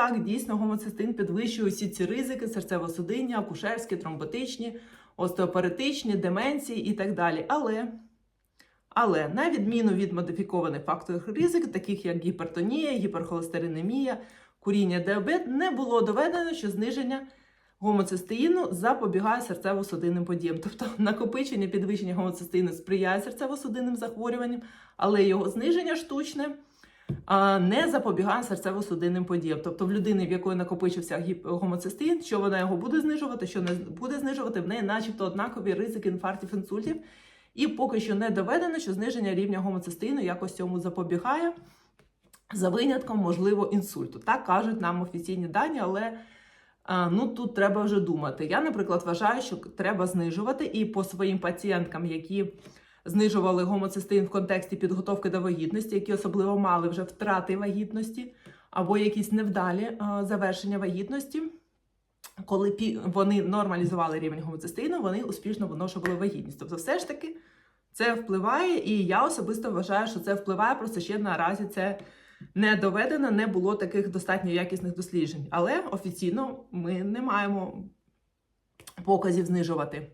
так, дійсно, гомоцистин підвищує усі ці ризики: серцево-судинні, акушерські, тромботичні, остеопаретичні, деменції і так далі. Але, але на відміну від модифікованих факторів ризику, таких як гіпертонія, гіперхолестеринемія, куріння, діабет, не було доведено, що зниження гомоцистеїну запобігає серцево-судинним подіям. Тобто накопичення підвищення гомоцистеїну сприяє серцево-судинним захворюванням, але його зниження штучне не запобігає серцево-судинним подіям. Тобто в людини, в якої накопичився гомоцистеїн, що вона його буде знижувати, що не буде знижувати, в неї начебто однакові ризики інфарктів, інсультів. І поки що не доведено, що зниження рівня гомоцистеїну якось цьому запобігає. За винятком, можливо, інсульту. Так кажуть нам офіційні дані, але ну тут треба вже думати. Я, наприклад, вважаю, що треба знижувати і по своїм пацієнткам, які знижували гомоцистеїн в контексті підготовки до вагітності, які особливо мали вже втрати вагітності або якісь невдалі завершення вагітності. Коли вони нормалізували рівень гомоцистеїну, вони успішно виношували вагітність. Тобто, все ж таки це впливає, і я особисто вважаю, що це впливає, просто ще наразі це не доведено, не було таких достатньо якісних досліджень. Але офіційно ми не маємо показів знижувати